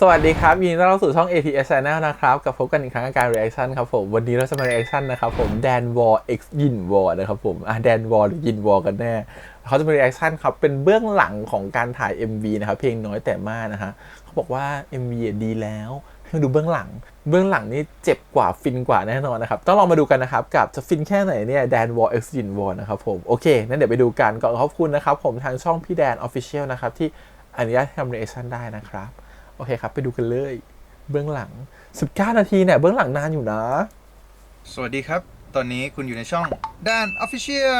สวัสดีครับ ยินดีต้อนรับสู่ช่อง ATS Channel นะครับ กับพบกันอีกครั้งกับการ reaction ครับผม วันนี้เราจะมา reaction นะครับผม Dan War X Yin War นะครับผม อะ Dan War หรือ Yin War กันแน่ เขาจะมา reaction ครับ เป็นเบื้องหลังของการถ่าย MV นะครับเพลงน้อยแต่มากนะฮะเขาบอกว่า MV ดีแล้วให้ดูเบื้องหลัง เบื้องหลังนี่เจ็บกว่าฟินกว่าแน่นอนนะครับ ต้องลองมาดูกันนะครับ กับจะฟินแค่ไหนเนี่ย Dan War X Yin War นะครับผม โอเคนั้นเดี๋ยวไปดูกันก่อนขอบคุณนะครับผมทางช่องพี่แดน Official นะครับที่อนุญาตให้ทำ reaction ได้นะครับ โอเคครับ ไปดูกันเลย เบื้องหลัง 19 นาทีเนี่ย เบื้องหลังนานอยู่นะ สวัสดีครับ ตอนนี้คุณอยู่ในช่องด้าน Official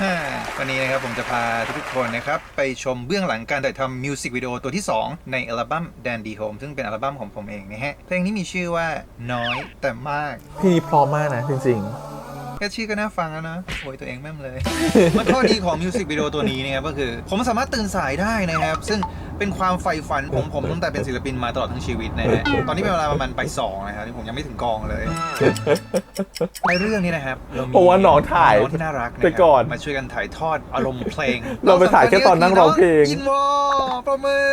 ฮ่าวันนี้นะครับผมจะพาทุกๆคนนะครับ ไปชมเบื้องหลังการถ่ายทำมิวสิกวิดีโอตัวที่ 2 ในอัลบั้ม Dandy Home ซึ่งเป็นอัลบั้มของผมเองนะฮะ เพลงนี้มีชื่อว่าน้อยแต่มาก พี่นี้พร้อมมากนะจริงแค่ชื่อก็น่าฟังแล้วนะโวยตัวเองแม่มเลย มันข้อดีของมิวสิกวิดีโอตัวนี้นะครับก็คือ ผมสามารถตื่นสายได้นะครับ ซึ่ง เป็นความใฝ่ฝันของผมตั้งแต่เป็นศิลปินมาตลอดทั้งชีวิตนะฮะ ตอนนี้เป็นเวลาประมาณไปสองนะครับที่ผมยังไม่ถึงกองเลย ในเรื่องนี้นะครับเรามีเพราะว่าน้องถ่ายน้องที่น่ารักะครับไปก่อนมาช่วยกันถ่ายทอดอารมณ์เพลงเราไปถ่ายแค่ตอนนั่งร้องเพลงยินวอประมือ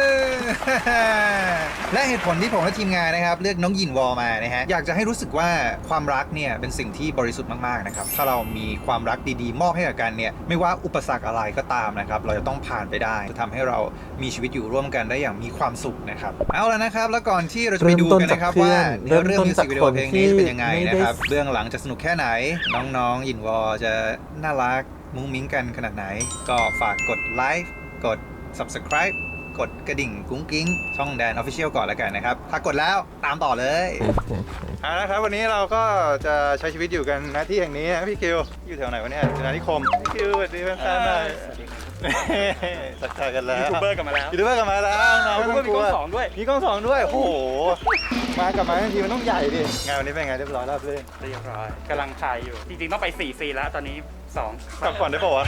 และเหตุผลที่ผมและทีมงานนะครับ เลือกน้องยินวอมานะฮะอยากจะให้รู้สึกว่าความรักเนี่ยเป็นสิ่งที่บริสุทธิ์มากๆนะครับถ้าเรามีความรักดีๆ มอบให้กับกันเนี่ยไม่ว่าอุปสรรคอะไรก็ตามนะครับเราจะต้องผ่านไปได้จะทำให้เรามีชีวิตอยู่ร่วมกันได้อย่างมีความสุขนะครับ เอาแล้วนะครับ แล้วก่อนที่เราจะไปดูกันนะครับว่าเนื้อเรื่องมิวสิกวิดีโอเพลงนี้จะเป็นยังไงนะครับเบื้องหลังจะสนุกแค่ไหน น้องๆยินวอจะน่ารักมุ้งมิ้งกันขนาดไหน ก็ฝากกดไลค์กด subscribe กดกระดิ่งกุ้งกิ้ง ช่องแดน Official ก่อนแล้วกันนะครับ ถ้ากดแล้วตามต่อเลยเอาละครับวันนี้เราก็จะใช้ชีวิตอยู่กันหน้าที่แห่งนี้นะพี่คิว อยู่แถวไหนวะเนี่ยอยู่นานิคมพี่คิวสวัสดีแฟนๆหน่อย สักทายกันแล้วยูทูบเบอร์กลับมาแล้วยูทูบเบอร์กลับมาแล้วน้องไม่ต้องกลัวมีกล้องสองด้วยมีกล้องสองด้วยโอ้โหมากลับมาทันทีมันต้องใหญ่ดิงานวันนี้เป็นไงเรียบร้อยราบรื่นเรียบร้อยกำลังถ่ายอยู่ จริงๆต้องไป4ซีนแล้วตอนนี้2กลับก่อนได้ป่าวะ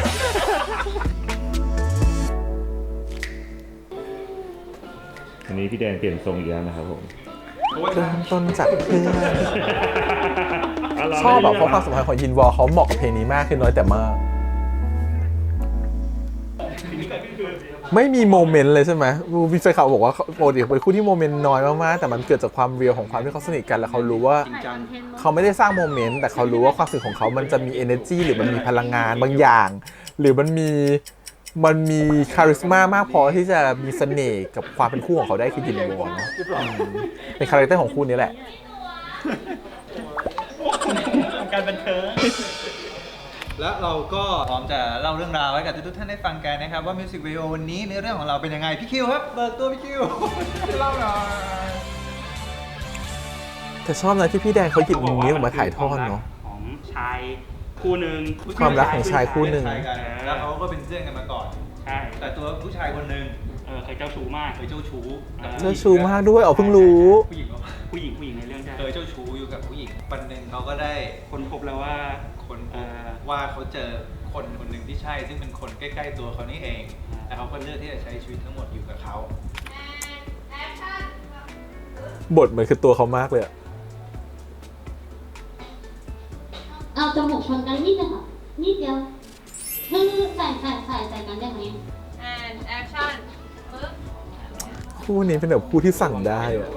อันนี้พี่แดนเปลี่ยนทรงอีกแล้วนะครับผมๆเริ่มต้นจากเพื่อนชอบแบบเพราะความสัมพันธ์ของยินวอลเขาเหมาะกับเพลงนี้มากคือน้อยแต่มาก ไม่มีโมเมนต์เลยใช่ไหมวิฟเฟเขาบอกว่าโปรดิเป็นคู่ที่โมเมนต์น้อยมากๆ แต่มันเกิดจากความเรียลของความที่เขาสนิทกัน แล้วเขารู้ว่าเขาไม่ได้สร้างโมเมนต์ แต่เขารู้ว่าความสนิทของเขามันจะมี energy หรือมันมีพลังงานบางอย่าง หรือมันมีมันมีคาริสมามากพอที่จะมีเสน่ห์กับความเป็นคู่ของเขาได้คือยินวอนเป็นคาแรคเตอร์ของคู่นี้แหละ การบันเทิง แล้วเราก็พร้อมจะเล่าเรื่องราวให้กับทุกๆท่านได้ฟังกันนะครับ ว่ามิวสิกวิดีโอวันนี้เนื้อเรื่องของเราเป็นยังไง พี่คิวครับ เบิกตัวพี่คิว เล่าหน่อย แต่ชอบนะที่พี่แดงเขาหยิบมุมนี้ออกมาถ่ายทอดเนาะ ของชายคู่หนึ่งความรักของชายคู่หนึ่ง ใช่กันแล้วเขาก็เป็นเพื่อนกันมาก่อน ใช่แต่ตัวผู้ชายคนหนึ่งเออเคยเจ้าชู้มากเคยเจ้าชู้กับเจ้าชูมากด้วยอ๋อเพิ่งรู้ ผู้หญิงเหรอผู้หญิงผู้หญิงในเรื่องใช่เคยเจ้าชู้อยู่กับผู้หญิงวันหนึ่งเขาก็ได้คนพบแล้วว่าคนพเอบอ ว่าเขาเจอคนคนหนึ่งที่ใช่ ซึ่งเป็นคนใกล้ ๆ ตัวเขานี่เองอ่าแต่เขาก็เลือกที่จะใช้ชีวิตทั้งหมดอยู่กับเขา บทเหมือนคือตัวเขามากเลยอะเอาจมูกชนกันนิดเดียวค่ะนิดเดียวคือใส่ใส่ใส่ใส่กันได้ไหม and action ปึ๊บคู่นี้เป็นแบบคู่ที่สั่งได้อะ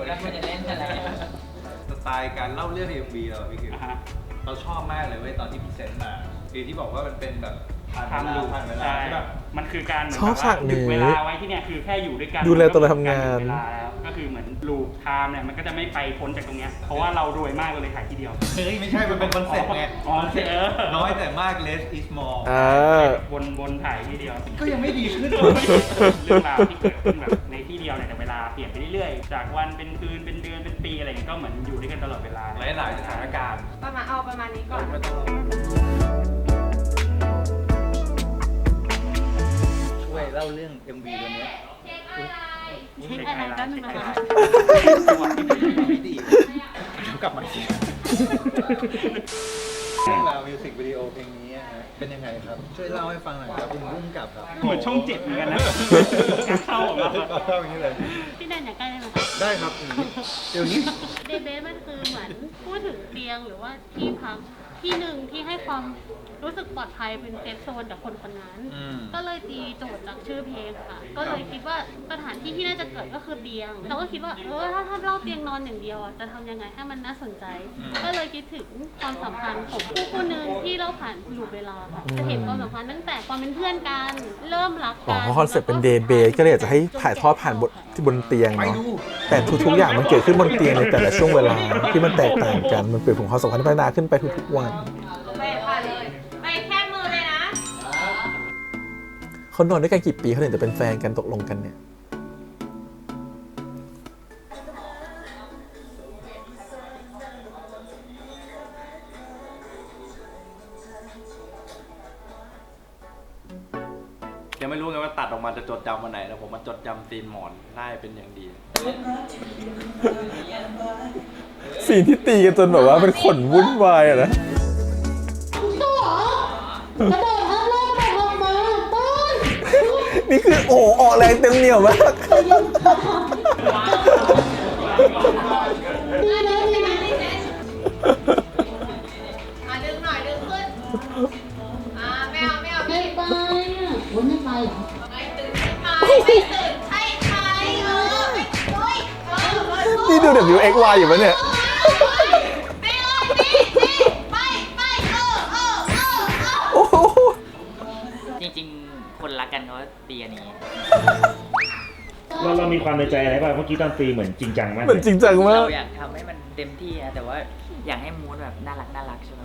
สไตล์การเล่าเรื่อง MV เราอะพี่คืออะฮะเราชอบมากเลยเว้ยตอนที่พรีเซนต์มา คือที่บอกว่ามันเป็นแบบผ่านทำเวดูลาผ่านเวลาใช่ใช่ปะ มันคือการเหมือนชอบแบบฉากว่าหยุดนี้เวลาไว้ที่เนี่ยคือแค่อยู่ด้วยกันดูแลตัวเราทำงานก็เหมือกรหยุดเวลาแล้วก็คือเหมือนลูปไทม์เนี่ยมันก็จะไม่ไปพ้นจากตรงเนี้ยเพราะว่าเรารวยมากเราเลยถ่ายทีเดียวเฮ้ยไม่ใช่มันเป็นคอนเซ็ปต์ไงอ๋อโอเคเออน้อยแต่มาก less is more อ่า วนวนถ่ายทีเดียว ก็ยังไม่ดีขึ้นเรื่องราวที่เกิดขึ้นแบบในที่เดียวเนี่ยแต่เวลาเปลี่ยนไปเรื่อยๆ จากวันเป็นคืนเป็นเดือนเป็นปี อะไรอย่างเงี้ยก็เหมือนอยู่ด้วยกันตลอดเวลาหลายๆสถานการณ์ประมาณเอาประมาณนี้ก่อน ช่วยเล่าเรื่อง MV ตัวเนี้ยเช็คอะไรกันนึงนะไม่ดีเดี๋ยวกลับมาที เรื่องราวมิวสิกวิดีโอเพลงนี้อะฮะ เป็นยังไงครับ ช่วยเล่าให้ฟังหน่อยครับคุณรุ่งกับครับเหมือนช่องเจ็ดเหมือนกันนะการเข้าของเราเข้าอย่างนี้เลย พี่แดนอยากใกล้ได้ไหมคะได้ครับเดี๋ยวนี้เดย์เบสมันคือเหมือนพูดถึงเตียงหรือว่าที่พักที่หนึ่งที่ให้ความ รู้สึกปลอดภัยเป็นเซฟโซนกับคนคนนั้น อืม ก็เลยตีโจทย์จากชื่อเพลงค่ะ ก็เลยคิดว่าสถานที่ที่น่าจะเกิดก็คือเตียงเราก็คิดว่าเออถ้าถ้าเล่าเตียงนอนอย่างเดียวอะจะทำยังไงให้มันน่าสนใจก็เลยคิดถึงความสัมพันธ์ของคู่คู่หนึ่งที่เราผ่านลูปเวลาค่ะจะเห็นความสัมพันธ์ตั้งแต่ความเป็นเพื่อนกันเริ่มรักอ๋อกันเพราะคอนเซ็ปต์เป็นเดย์เบสก็เลยอยากจะให้ถ่ายทอดผ่านบทที่บนเตียงไปเนาะดูแต่ทุกๆอย่างมันเกิดขึ้นบนเตียงในแต่ละช่วงเวลาที่มันแตกต่างกันมันเปลี่ยนของความสัมพันธ์ที่พัฒนาขึ้นไปทุกๆวันไปผ่าน เขานอนด้วยกันกี่ปีเขาถึงจะเป็นแฟนกันตกลงกันเนี่ย ยังไม่รู้ไงว่าตัดออกมาจะจดจำวันไหนแต่ผมมาจดจำซีนหมอนได้เป็นอย่างดี สีนที่ตีกันจนแบบว่าเป็นขนวุ่นวายอะนะตัวเหรอกระโดด นี่คือโอ้โหออกแรงเต็มเหนียวมากดีนะดีนะอะดึงหน่อยดึงขึ้น อ่าไม่เอาไม่เอาไม่ไม่ไปอะวันไม่ไปเหรอไม่ตื่นใช่ไหมไม่ตื่นใช่ไหมเออไม่เฮ้ยเออเออ นี่ดู W X Y อยู่ปะเนี่ย ความในใจอะไรบ้างเมื่อกี้ตอนตีเหมือนจริงจังมากเหมือนจริงจังมาก เราอยากทำให้มันเต็มที่นะแต่ว่าอยากให้มูดแบบน่ารักน่ารักใช่ไหม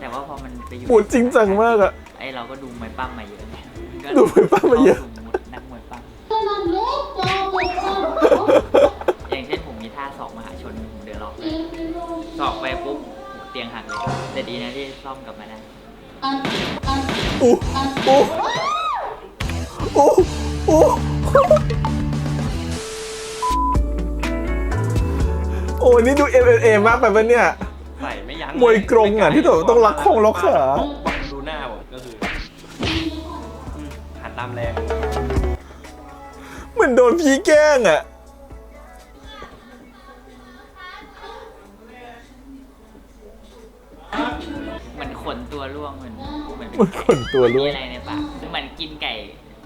แต่ว่าพอมันไปอยู่หมุนจริงจังมากอะ ไอเราก็ดูมวยปั้มมาเยอะไงก็ดูมวยปั้มมาเยอะ ดูมูดนักมวยปั้มขนาดเล็กจอปกครองอย่างเช่นผมมีท่าสอกมหาชนผมเดินรอบเลเตียยงในโรงสอกไปปุ๊บเตียงหักเลยแต่ดีนะที่ซ่อมกลับมาได้อันอันอู้อั นอู้อู้อู้โอ้นี่ดู MMA มากไปปะเนี่ย ใส่ไม่ยั้งมวยกรงอะที่แบบต้องล็อกคงล็อกขา บังดูหน้าผมก็คืออืมหันตามแรงเหมือนโดนพี่แกล้งอะเหมือนขนตัวร่วงเหมือนเหมือนมันขนตัวมีร่วงอะไรในปากเหมือนกินไก่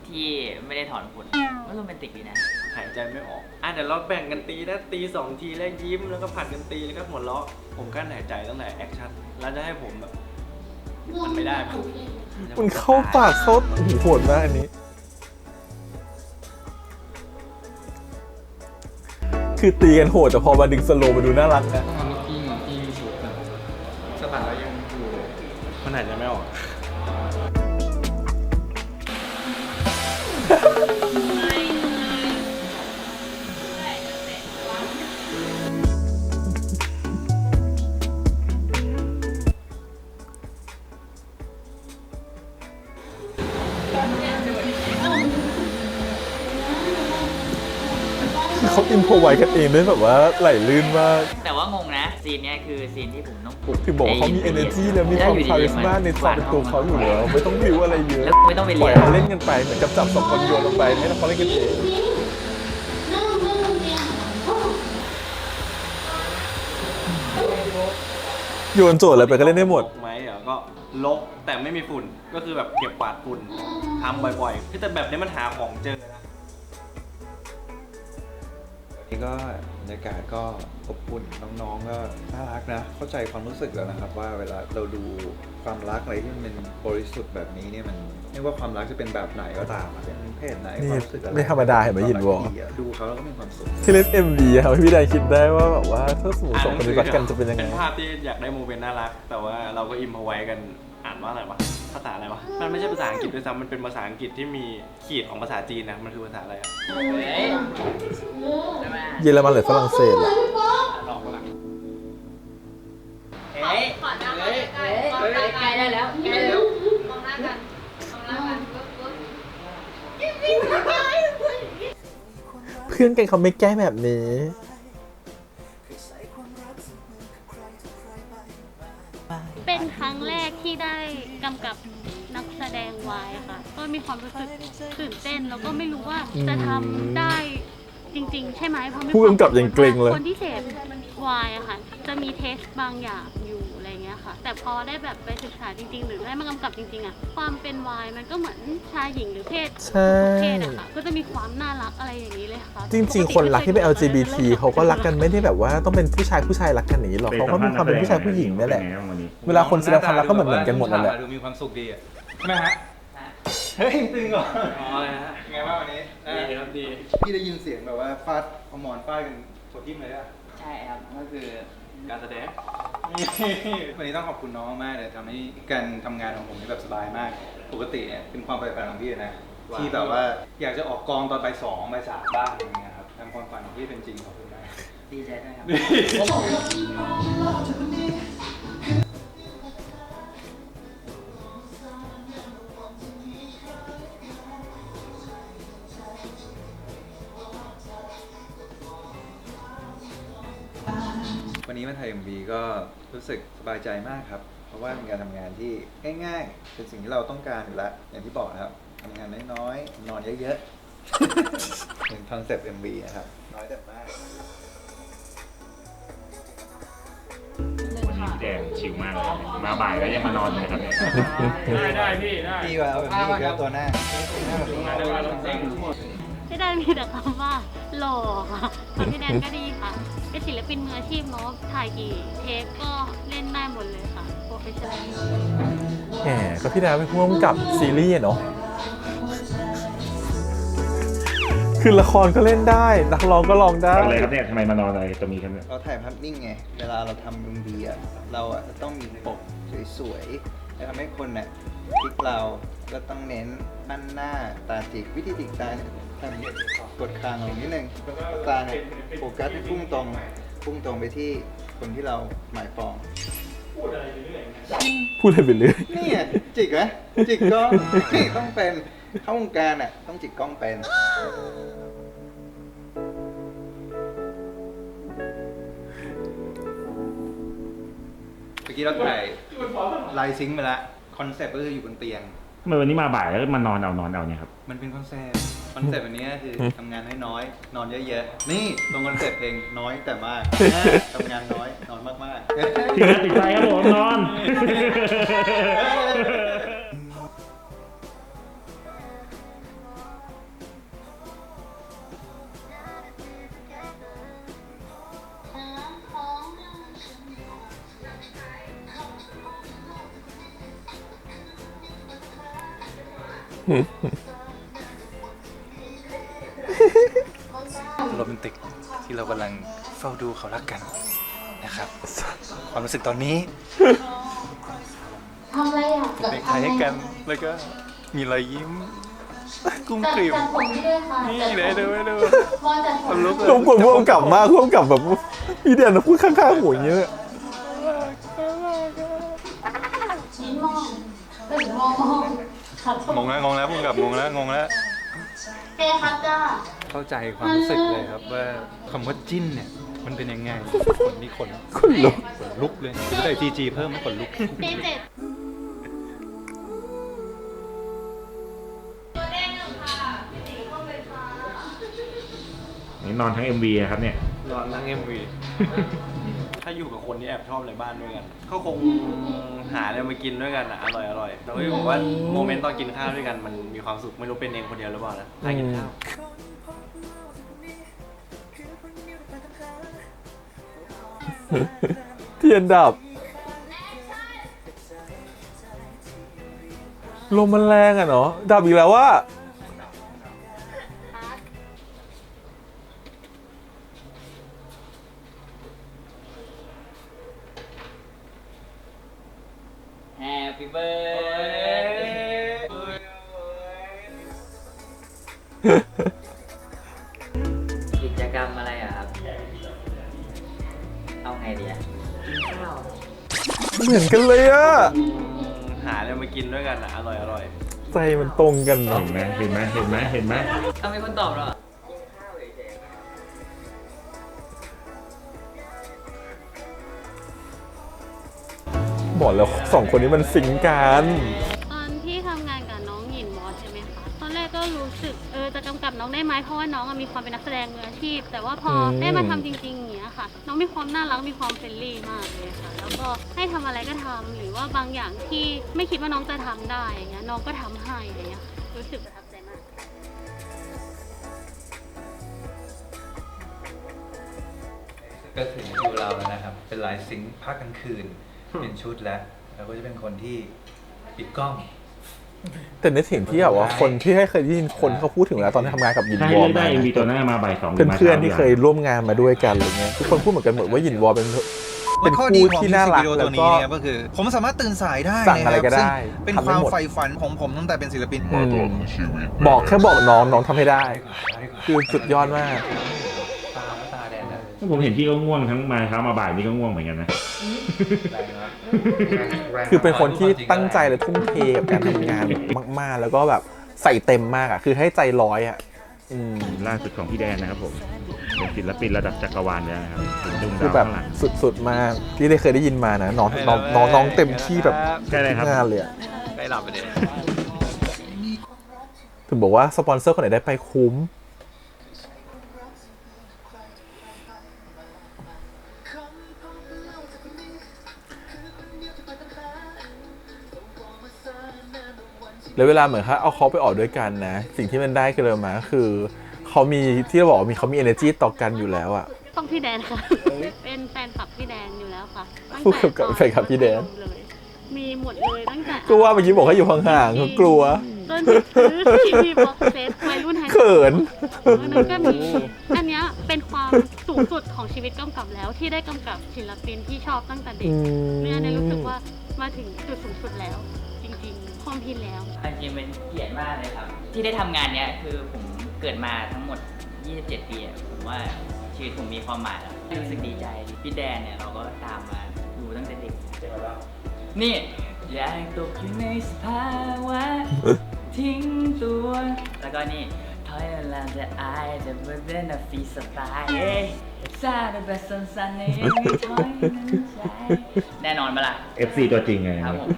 ที่ไม่ได้ถอนขนก็โรแมนติกดีนะ หายใจไม่ออกอะเดี๋ยวเราแบ่งกันตีนะตีสองทีแล้วยิ้มแล้วก็ผัดกันตีแล้วก็หัวเราะผมกั้นหายใจตั้งแต่แอคชั่นแล้วจะให้ผมแบบมันไม่ได้ครับมันเข้าปากเข้าโอ้โหโหดมากอันนี้ คือตีกันโหดแต่พอมาดึงสโลว์มาดูน่ารักนะสถานแล้วยังอยู่มันหายใจไม่ออก เขาอินโพรไว้กันเองได้แบบว่าไหลลื่นมากแต่ว่างงนะ ซีนเนี้ยคือซีนที่ผมต้องปลุกถึงบอกว่าเขามีไ energy แล้วมีความอยู่คาดีริๆสมาในความเป็นตัวเขาอยู่แล้วไม่ต้องริ้วอะไรเยอะแล้วไม่ต้องไปปเรีล่อยยน เขาเล่นกันไปเหมือนกับจับสองคนโยนลงไปให้เขาเล่นกันเองนั่งนั่งบนเตียงโยนโจทย์อะไรไปก็เล่นได้หมด ลกไหมเหรอก็ลกแต่ไม่มีฝุ่นก็คือแบบเก็บกวาดฝุ่นทำบ่อยๆคือแต่แบบนี้มันหาของเจอ ก็บรรยากาศก็อบอุ่นน้องๆก็น่ารักนะ เข้าใจความรู้สึกแล้วนะครับ ว่าเวลาเราดูความรักอะไรที่มันเป็นบริสุทธิ์แบบนี้เนี่ยมันไม่ว่าความรักจะเป็นแบบไหนก็ตามอะเป็นเพศไหนนี่ความรู้สึกอะไรไม่ธรรมดาเห็นไหมยินวอความรักที่ะดูเขาแล้วก็มีความสุข ที่เล่น MV อะครับให้พี่ได้คิดได้ว่าแบบว่าถ้าสมมติสองคนนี้รักกันจะเป็นยังไง เป็นภาพที่อยากได้โมเมนต์น่ารัก แต่ว่าเราก็อิมพอไว้กันอ่านว่าอะไรวะภา ษาอะไรวะ มันไม่ใช่ภาษาอังกฤษด้วยซ้ำมันเป็นภาษาอังกฤษที่มีขีดของภาษาจีนนะ มันคือภาษาอะไรอะเฮ้ยใช่ไหมเยอรมันหรือฝรั่งเศสอะพี่ป๊อกหลอกหลังเฮ้ยขอหน้ามาเฮ้ยใกล้เฮ้ยๆมองหน้าใกกัล้นได้แล้วใกล้แล้วมองหน้ากันมองหน้ากันปึ๊บปึ๊บเพื่อนกันเขาไม่แกล้งแบบนี้เป็น กำกับนักแสดงวายค่ะ ก็มีความรู้สึกตื่นเต้นแล้วก็ไม่รู้ว่าจะทำได้จริง ๆ ใช่ไหมเพราะมีผู้กำกับอย่างเกรงเลย คนที่เสพวายอะค่ะ จะมีเทสบางอย่างอยู่อะไรเงี้ย ค่ะค่ะ แต่พอได้แบบไปศึกษาจริง ๆ หรือได้มากำกับจริงๆอะความเป็นวายมันก็เหมือนชายหญิงหรือเพศใช่ ทุกเพศอะค่ะก็จะมีความน่ารักอะไรอย่างนี้เลยค่ะจริง ๆ คนรักที่เป็น LGBT เขาก็รักกันไม่ได้แบบว่าต้องเป็นผู้ชายผู้ชายรักกันอย่างนี้หรอกเขาก็มีความเป็นผู้ชายผู้หญิงนี่แหละ เป็ไงบ้างวันนี้ เวลาคนแสดงความรักก็เหมือนเหมือนกันหมดนั่นแหละ ดูมีความสุขดีอะใช่ไหมฮะ เฮ้ยตึงเหรออ๋ออะไรฮะไงบ้างวันนี้ดีครับดี พี่ได้ยินเสียงแบบว่าฟาดเอาหมอนฟาดกันปวดทิ่มเลยอะ ใช่ครับ ก็คือ การแสดง วันนี้ต้องขอบคุณน้องมากเลยทำให้การทำงานของผมนี่แบบสบายมาก ปกติเนี่ยเป็นความใฝ่ฝันของพี่เลยนะ ว้าว ที่แบบว่าอยากจะออกกองตอนไปสองไปสามบ้างอย่างเงี้ยครับทำความฝันของพี่เป็นจริงขอบคุณมาก ดีใจด้วยครับวัน นี้มาถ่าย MV ก็รู้สึกสบายใจมากครับ เพราะว่าเป็นการทำงานที่ง่ายๆ เป็นสิ่งที่เราต้องการอยู่แล้วอย่างที่บอกนะครับทำงานน้อยๆ นอนเยอะๆ เป็นคอนเซปต์ MV นะครับ น้อยแต่มากวันนี้พี่แดงชิลมากเลยมาบ่ายแล้วยังมานอนเลยครับเนี่ย ได้ได้พี่ได้ ดีกว่าเอาแบบนี้อีกแล้วตัวหน้าหน้าแบบนี้งานเดียวกันเราจริง พี่แดนมีแต่คำว่าหล่อค่ะส่วนพี่แดนก็ดีค่ะ เป็นศิลปินมืออาชีพเนาะถ่ายกี่เทปก็เล่นได้หมดเลยค่ะโปรเฟชชั่นอลแหมก็พี่ดาวเป็นผู้กำกับซีรีส์อะเนาะคือละครก็เล่นได้ นักร้องก็ร้องได้ อะไรครับเนี่ยทำไมมานอนอะไรตรงนี้ครับเนี่ยเราถ่ายภาพนิ่งไง เวลาเราทำ MV อะ เราอะจะต้องมีปกสวยๆจะทำให้คนน่ะคลิกเรา ก็ต้องเน้นปั้นหน้าตาจิกวิธีจิกตาเนี่ยทำกดคางลงนิดนึงแล้วก็ตาเนี่ยโฟกัสให้พุ่งตรงพุ่งตรงไปที่คนที่เราหมายปอง พูดอะไรไปเรื่อยนี่ไงจิกไหมจิกกล้องนี่ต้องเป็นเข้าวงการอะต้องจิกกล้องเป็น เมื่อกี้เราถ่ายไลน์ซิงค์ไปแล้วคอนเซปต์ก็คืออยู่บนเตียง ทำไมวันนี้มาบ่ายแล้วมานอนเอานอนเอาเนี่ยครับ มันเป็นคอนเซปต์คอนเซปต์วันนี้ก็คือทำงานน้อยๆนอนเยอะๆ นี่ตรงคอนเซปต์เพลงน้อยแต่มากทำงานน้อยนอนมากๆติดนะติดใจครับผมนอน โรแมนติกที่เรากำลังเฝ้าดูเขารักกันนะครับ ความรู้สึกตอนนี้ทำอะไรอะผมเป็นใครให้กันแล้วก็มีรอยยิ้ม กุ้งจัดกริมจัดผมให้ด้วยค่ะนี่จัดเลยดูดูพอจัดผม ลุกเลยผมกดพ่วงกลับมากพ่วงกลับแบบพี่เดียนพูดข้างๆหูอย่างเงี้ย ขัดงงแล้วงงแล้วพุ่งกับงงแล้วงงแล้วเฮ้ครับจ้าเข้าใจความรู้สึกเลยครับว่าคำว่าจิ้นเนี่ย มันเป็นยังไงขนนี่ขนคนลุกขนลุกเลยถ้าได้จีจีเพิ่มมันขนลุกเดเจ็ดนี่นอนทั้ง MV นะครับเนี่ย นอนนั่งเอ็มวี ถ้าอยู่กับคนที่แอบชอบในบ้านด้วยกันก็คงหาอะไรมากินด้วยกันอะอร่อยอร่อยแต่ว่าผมว่าโมเมนต์ตอนกินข้าวด้วยกันมันมีความสุขไม่รู้เป็นเองคนเดียวหรือเปล่านะถ้ากินข้าวเทียนดับลมมันแรงอะเนาะดับอีกแล้วว่า ตรงกันเนาะเห็นไหมเห็นไหมเห็นไหมเห็นไหมเอามีคนตอบเหรอบอกแล้วสองคนนี้มันซิงค์กัน จะกำกับน้องได้ไหมเพราะว่าน้องอะมีความเป็นนักแสดงมืออาชีพ แต่ว่าพออม ได้มาทำจริงๆอย่างเงี้ยค่ะ น้องมีความน่ารักมีความเฟรนลี่มากเลยค่ะ แล้วก็ให้ทำอะไรก็ทำหรือว่าบางอย่างที่ไม่คิดว่าน้องจะทำได้อย่างเงี้ยน้องก็ทำให้อย่างเงี้ยค่ะรู้สึกประทับใจมาก ก็ถึงคิวเราแล้วนะครับ เป็นลายซิงค์ภาคกลางคืน เป็นชุดแล้ว แล้วก็จะเป็นคนที่ปิดกล้อง แต่ในสิ่งที่แบบว่าคนที่ให้เคยได้ยินคนเขาพูดถึงแล้วตอนที่ทำงานกับยินถ้าวให้อเลือกได้มาเอ็มวีตัวหน้ามาบ่ายสองหรืมาเพื่อนๆที่ช้าเคยร่วมงานมาด้วยกันอะไรเงี้ยทุกคนพูดเหมือนกันหมดว่ายินวอเป็นเป็นข้อคู่ดีของที่มิวน่าสิกรัวิกดีโอแล้ตัววนี้ก็นะครับก็คือ ผมสามารถตื่นสายได้สั่งนะคอะไรรับก็ได้ซึ่งเป็นทำคได้วามหมด ใฝ่ฝันของผมตั้งแต่เป็นศิลปินมาตลอดชีวิตบอกแค่บอกน้องน้องทำให้ได้ คือสุดยอดมาก ผมเห็นพี่ก็ง่วงทั้งมาเช้ามาบ่ายนี่ก็ง่วงเหมือนกันนะ แรงนะแรงคือเป็นคนที่ตั้งใจและทุ่มเทกับการทำงานมาก ๆ แล้วก็แบบใส่เต็มมากอะ คือให้ใจร้อยอะอืมล่าสุดของพี่แดนนะครับผมเป็นศิลปินระดับจักรวาลแล้วนะครับเป็นดวงคือดาวแบบข้างหลัง สุด ๆ มากที่ได้เคยได้ยินมานะน้องน้องน้องน้องเต็มที่แบบใช่เลยครับ ทุกงานเลยอะใกล้หลับไปเลยถึงบอกว่าสปอนเซอร์คนไหนได้ไปคุ้ม แล้วเวลาเหมือนเขาเอาเขาไปออกด้วยกันนะ สิ่งที่มันได้คืออะไรมาก็คือเขามีที่เราบอกว่ามีเขามี energy ต่อกันอยู่แล้วอะ ต้องพี่แดนค่ะ เป็นแฟนคลับพี่แดนอยู่แล้วค่ะตั้งพูดแต่กับแฟนคลับพี่แดน เลยมีหมดเลยตั้งแต่ก็ว่าเมื่อกี้บอกให้อยู่ห่างๆเขากลัว จนซื้อทีวีบ็อกเซตวัยรุ่นไฮสคูลเขินนั้นก็มีอันเนี้ยเป็นความสูงสุดของชีวิตกำกับแล้วที่ได้กำกับศิลปินที่ชอบตั้งแต่เด็กอืมเนี่ยเนี่ยรู้สึกว่ามาถึงจุดสูงสุดแล้ว จริงๆพร้อมพินแล้ว อันจริงเป็นเกียรติมากเลยครับ ที่ได้ทำงานเนี้ยคือผมเกิดมาทั้งหมด 27 ปีอะผมว่าชีวิตผมมีความหมายแล้วรู้สึกดีใจพี่แดนเนี่ยเราก็ตามมาดูตั้งแต่เด็ก นี่อยากตกอยู่ในสภาวะทิ้งตัว แล้วก็นี่ถอยเวลาจะอายจะเบื่อเดินอะฟีสไตล์เอ้ยซาดแบบสั้นๆในยังมีถอยนั้นใจแน่นอนมาละ FC ตัวจริงไง ครับผม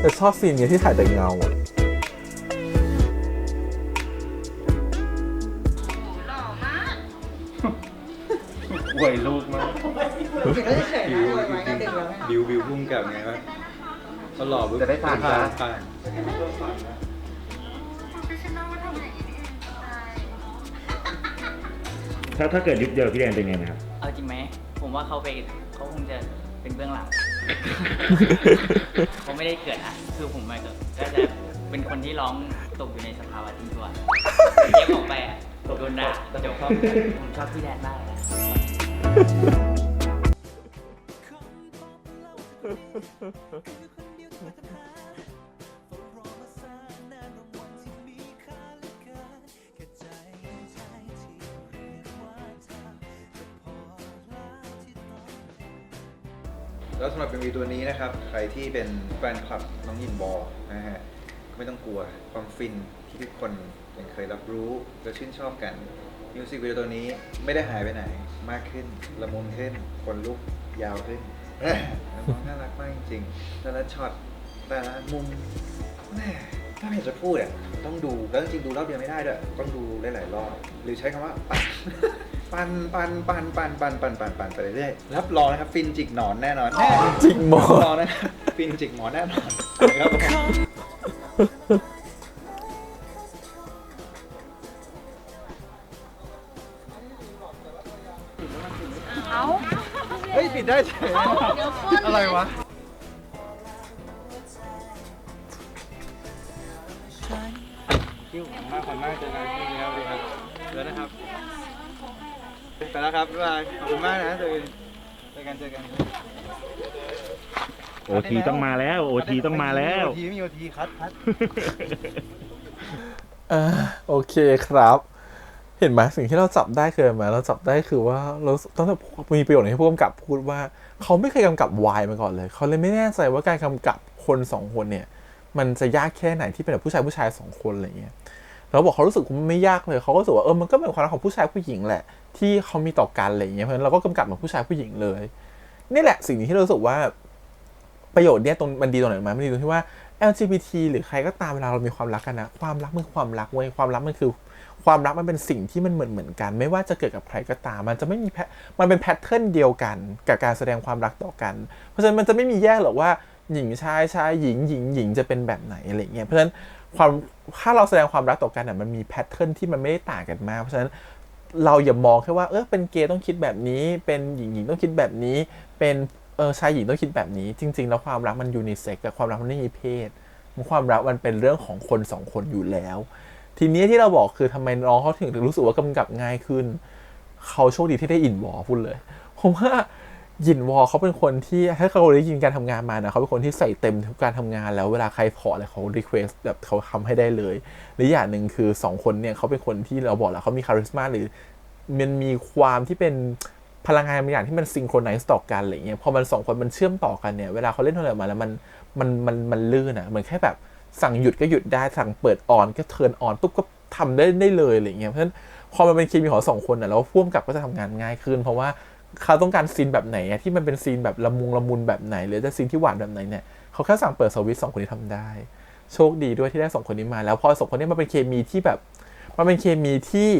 แต่ชอบซีนเนี้ยที่ถ่ายแต่เงาอะป่วยลูกมากบิวบิวบิวพุ่งกับไงวะเขาหล่อปุ๊บจะได้ผ่านผ่าน ถ้าถ้าเกิดยุคเดียวกับพี่แดนเป็นไงนะครับ เอาจริงไหม ผมว่าเขาไปเขาคงจะเป็นเบื้องหลัง เขาไม่ได้เกิดอะ คือผมมาก็ก็จะเป็นคนที่ร้องตกอยู่ในสภาวะทิ้งตัวเย็บออกไปอะโดนด่าจบผมชอบพี่แดนมากเลย แล้วสำหรับ MV ตัวนี้นะครับ ใครที่เป็นแฟนคลับน้องยินบอนะฮะไม่ต้องกลัวความฟินที่ทุกคนยังเคยรับรู้และชื่นชอบกันมิวสิกวิดีโอตัวนี้ไม่ได้หายไปไหนมากขึ้นละมุนขึ้นคนลุกยาวขึ้นน้องๆน่ารักมากจริงๆแต่ละช็อตแต่ละมุมแม่ ถ้าไม่อยากจะพูดอะต้องดูแล้วจริงๆดูรอบเดียวไม่ได้ด้วยต้องดูหลายๆรอบหรือใช้คำว่าปั่นปันปันปันปันปันปันปันปันไปเรื่อยๆรับรองนะครับฟินจิกหนอนแน่นอนแน่จิกหมอรับรองนะครับฟินจิกหมอนแน่นอนนะครับผมเอาเฮ้ยปิดได้ใช่ไหมอะไรวะ คิวมากคนมากเจอกันที่นี่ครับดีครับเดี๋ยวนะครับไปแล้วครับบ๊ายบายขอบคุณมากนะเจอกันเจอกันเจอกันโอทีต้องมาแล้วโอทีต้องมาแล้ว โอทีไม่มีโอทีคัดคัด อ่าโอเคครับ เห็นไหมสิ่งที่เราจับได้คืออะไรไหมเราจับได้คือว่าเราต้องมีประโยชน์ที่ผู้กำกับพูดว่า เขาไม่เคยกำกับวายมาก่อนเลย เขาเลยไม่แน่ใจว่าการกำกับคนสองคนเนี่ย มันจะยากแค่ไหนที่เป็นแบบผู้ชายผู้ชายสองคนอะไรเงี้ยแล้วบอกเขารู้สึกว่ามันไม่ยากเลยเขาก็รู้สึกว่าเออมันก็เป็นความรักของผู้ชายผู้หญิงแหละ ที่เขามีต่อกันอะไรอย่างเงี้ยเพราะฉะนั้นเราก็กำกับเหมือนผู้ชายผู้หญิงเลย นี่แหละสิ่งที่เรารู้สึกว่าประโยชน์เนี่ยตรงมันดีตรงไหนรู้ไหมมันดีตรงที่ว่า LGBT หรือใครก็ตามเวลาเรามีความรักกันนะความรักมันคือความรักเว้ยความรักมันคือ ความรักมันเป็นสิ่งที่มันเหมือนเหมือนกัน ไม่ว่าจะเกิดกับใครก็ตาม มันจะไม่มีแพมันเป็นแพทเทิร์นเดียวกัน กับการแสดงความรักต่อกัน เพราะฉะนั้นมันจะไม่มีแยกหรอกว่า หญิงชายชายหญิงหญิงหญิงจะเป็นแบบไหนอะไรเงี้ยเพราะฉะนั้นความถ้าเราแสดงความรักต่อกันน่ะมันมีแพทเทิร์นที่มันไม่ได้ต่างกันมากเพราะฉะนั้นเราอย่ามองแค่ว่าเออเป็นเกย์ต้องคิดแบบนี้ เป็นหญิงหญิงต้องคิดแบบนี้ เป็นเออชายหญิงต้องคิดแบบนี้ จริง ๆ แล้วความรักมันยูนิเซ็กกับความรักมันไม่มีเพศความรักมันเป็นเรื่องของคนสองคนอยู่แล้ว ทีนี้ที่เราบอกคือทำไมน้องเขาถึงรู้สึกว่ากำกับง่ายขึ้น เขาโชคดีที่ได้อินวอลพูดเลยผมว่า ยินวอเขาเป็นคนที่ถ้าเขาได้ยินการทำงานมานะเขาเป็นคนที่ใส่เต็มทุกการทำงานแล้วเวลาใครขออะไรเขารีเควสแบบเขาทำให้ได้เลยหรืออย่างหนึ่งคือสองคนเนี่ยเขาเป็นคนที่เราบอกแล้วเขามีคาริสมาหรือมันมีความที่เป็นพลังงานบางอย่างที่มันซิงโครไนซ์ต่อกันอะไรเงี้ยพอมันสองคนมันเชื่อมต่อกันเนี่ยเวลาเขาเล่นโทรศัพท์มาแล้วมันมันมันมันลื่นอะเหมือนแค่แบบสั่งหยุดก็หยุดได้สั่งเปิดออนก็เทิร์นออนปุ๊บก็ทำได้ได้เลยอะไรเงี้ยเพราะฉะนั้นพอมันเป็นเคมีของสองคนอะแล้วพ่วงกับก็จะทำงานง่ายขึ้น เพราะว่า เขาต้องการซีนแบบไหนที่มันเป็นซีนแบบละมุงละมุนแบบไหน หรือจะซีนที่หวานแบบไหนเนี่ยเขาแค่สั่งเปิดสวิตสองคนนี้ทำได้ โชคดีด้วยที่ได้สองคนนี้มา แล้วพอสองคนนี้มาเป็นเคมีที่แบบ มันเป็นเคมีที่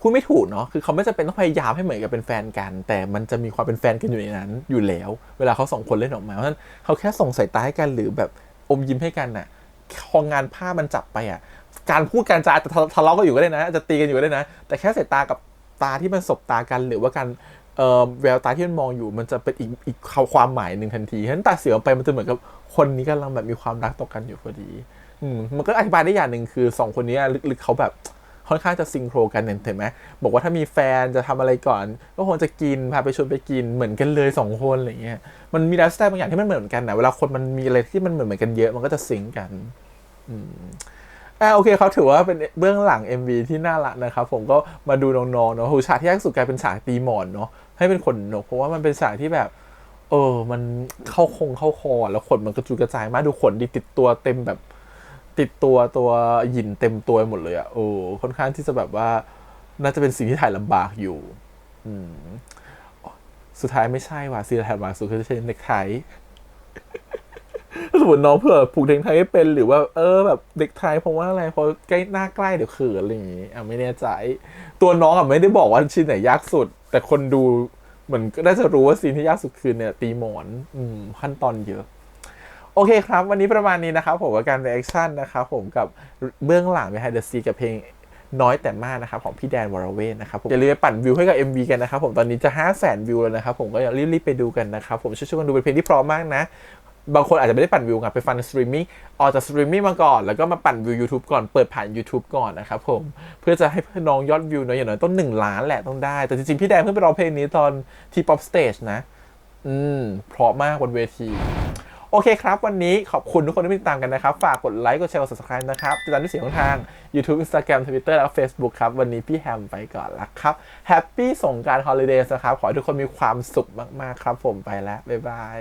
พูดไม่ถูกเนาะคือเขาไม่จำเป็นต้องพยายามให้เหมือนกับเป็นแฟนกัน แต่มันจะมีความเป็นแฟนกันอยู่ในนั้น อยู่แล้ว เวลาเขาสองคนเล่นออกมาเพราะฉะนั้นเขาแค่ส่งสายตาให้กันหรือแบบอมยิ้มให้กันน่ะพองานภามันจับไปอะการพูดการจาอาจจะทะทะเลาะกันอยู่ก็ได้นะจจะตีกันอยู่ก็ได้นะ แต่แค่สายตากับ ตาที่มันสบตากัน หรือว่าการเออแววตาที่มันมองอยู่มันจะเป็นอีกอีกความหมายหนึ่งทันทีฉะนั้นตาเสียออกไปมันจะเหมือนกับคนนี้กำลังแบบมีความรักต่อกันอยู่พอดีอืมมันก็อธิบายได้อย่างหนึ่งคือสองคนนี้ลึกๆเขาแบบค่อนข้างจะซิงโครกันเห็นไหมบอกว่าถ้ามีแฟนจะทำอะไรก่อน ก็คงจะกินพาไปชวนไปกินเหมือนกันเลยสองคนอะไรเงี้ยมันมีไลฟ์สไตล์บางอย่างที่มันเหมือนกันนะเวลาคนมันมีอะไรที่มันเหมือนเหมือนกันเยอะมันก็จะซิงก์กัน อ่าโอเคเขาถือว่าเป็นเบื้องหลัง MV ที่น่ารักนะครับผมก็มาดูน้องๆเนาะโหฉากที่ยากสุดกลายเป็นฉากตีหมอนเนาะให้เป็นขนนก เพราะว่ามันเป็นฉากที่แบบ เออ มันเข้าคงเข้าคอ แล้วขนมันกระจุยกระจายมากดูขนดีติดตัวเต็มแบบ ติดตัวตัวหยินเต็มตัวหมดเลยอะ่ะโอ้ค่อนข้างที่จะแบบว่า น่าจะเป็นสิ่งที่ถ่ายลำบากอยู่ อืมสุดท้ายไม่ใช่ว่ะสิ่งที่ถ่ายลำบากสุดคือใช้เน็กไท ถ้าสมมติน้องเผื่อผูกเน็กไทไม่เป็นหรือว่าเออแบบเด็กไทยเพราะว่าอะไรเพราะใกล้หน้าใกล้เดี๋ยวเขินอะไรอย่างงี้อะไม่แน่ใจ ตัวน้องอะไม่ได้บอกว่าชิ้นไหนยากสุด แต่คนดูเหมือนก็น่าจะรู้ว่าซีนที่ยากสุดคือเนี่ยตีหมอนอืมขั้นตอนเยอะโอเคครับ วันนี้ประมาณนี้นะครับผมกับการ reaction นะครับผมกับเบื้องหลัง behind the Sea กับเพลงน้อยแต่มากนะครับ ของพี่แดนวรเวทนะครับผมอย่าลืมไปปั่นวิวให้กับ MV กันนะครับผมตอนนี้จะ 5 0 0 0 0 0 วิวแล้วนะครับผมก็อย่ารีบๆไปดูกันนะครับผมช่วยๆกันดูเป็นเพลงที่พราะมากนะ บางคนอาจจะไม่ได้ปั่นวิวไงไปฟังสตรีมมิ่งออกจากสตรีมมิ่งมาก่อน แล้วก็มาปั่นวิว YouTube ก่อนเปิดผ่าน YouTube ก่อนนะครับผมเพื่อจะให้น้องยอดวิวเนอะอย่างน้อยต้อง1ล้านแหละต้องได้ แต่จริงๆ พี่แดนเพิ่งไปร้องเพลงนี้ตอนที่ Pop Stage นะ อืม เพราะมากบนเวที โอเคครับ วันนี้ขอบคุณทุกคนที่ติดตามกันนะครับ ฝากกดไลค์กดแชร์กด subscribe นะครับติดตามด้วยเสียงทาง YouTube Instagram Twitter แล้วก็ Facebook ครับ วันนี้พี่แฮมไปก่อนละครับแฮปปี้สงการฮอลิเดย์นะครับขอให้ทุกคนมีความสุขมากๆครับ ผมไปแล้วบ๊ายบาย